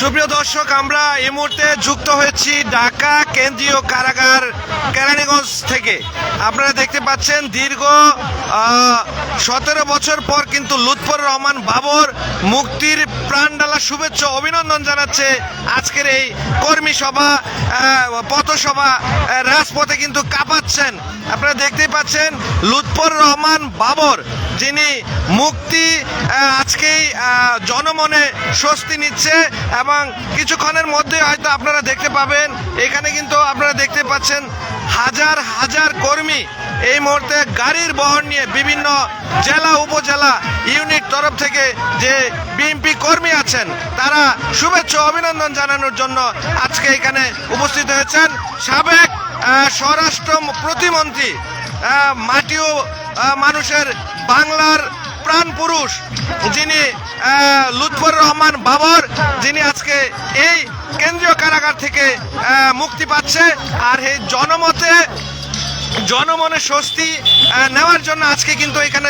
সুপ্রিয় দর্শক, আমরা এই মুহূর্তে যুক্ত হয়েছি ঢাকা কেন্দ্রীয় কারাগার কেরানীগঞ্জ থেকে। আপনারা দেখতে পাচ্ছেন দীর্ঘ সতেরো বছর পর কিন্তু লুৎফর রহমান বাবর মুক্তির প্রাণডালা শুভেচ্ছা অভিনন্দন জানাচ্ছে আজকের এই কর্মী সভা পথসভা রাজপথে কিন্তু কাঁপাচ্ছেন। আপনারা দেখতেই পাচ্ছেন লুৎফর রহমান বাবর যিনি মুক্তি আজকেই জনমনে স্বস্তি নিচ্ছে এবং কিছুক্ষণের মধ্যে হয়তো আপনারা দেখতে পাবেন, এখানে কিন্তু আপনারা দেখতে পাচ্ছেন হাজার হাজার কর্মী এই মুহূর্তে গাড়ির বহর নিয়ে বিভিন্ন জেলা, উপজেলা, ইউনিট তরফ থেকে যে বিএনপি কর্মী আছেন, তারা শুভেচ্ছা অভিনন্দন জানানোর জন্য আজকে এখানে উপস্থিত হয়েছেন। সাবেক স্বরাষ্ট্র প্রতিমন্ত্রী মাটিও মানুষের বাংলার প্রাণ পুরুষ, যিনি লুৎফর রহমান বাবর, যিনি আজকে এই কেন্দ্রীয় কারাগার থেকে মুক্তি পাচ্ছে। আর এই জনমতে, জনমনে স্বস্তি নেওয়ার জন্য আজকে কিন্তু এখানে